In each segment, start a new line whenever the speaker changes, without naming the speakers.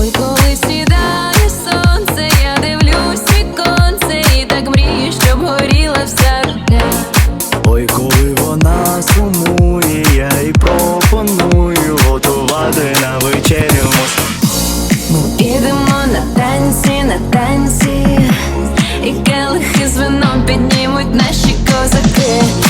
Ой, коли сідає сонце, я дивлюсь віконце і так мрію, щоб горіла вся життя.
Ой, коли вона сумує, я й пропоную готувати на вечерю.
Ми підемо на танці, на танці, і келихи з вином піднімуть наші козаки.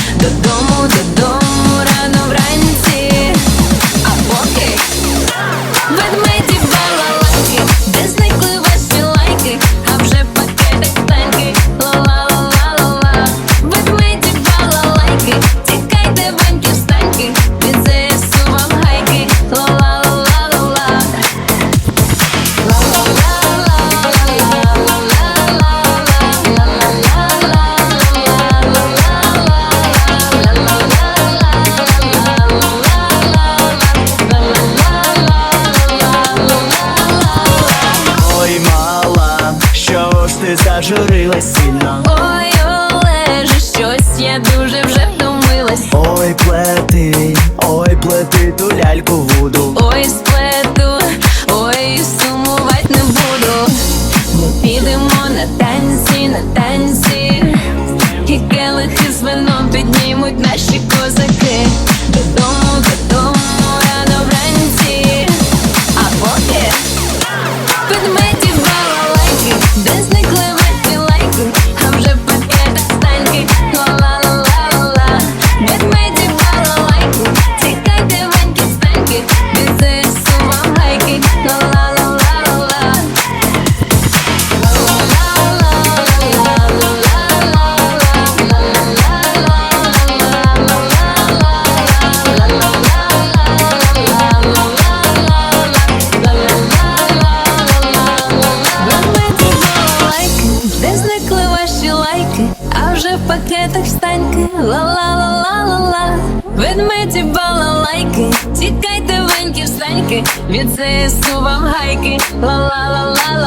Зажурилась сильно?
Ой, Олеже, щось я дуже вже втомилась.
Ой, плети,
вже в пакетах штаньки, Ла-ла-ла-ла-ла-ла. Ведмеді балалайки, тікайте веньки встаньки, від ЗСУ вам гайки. Ла-ла-ла-ла-ла-ла. Ла-ла-ла.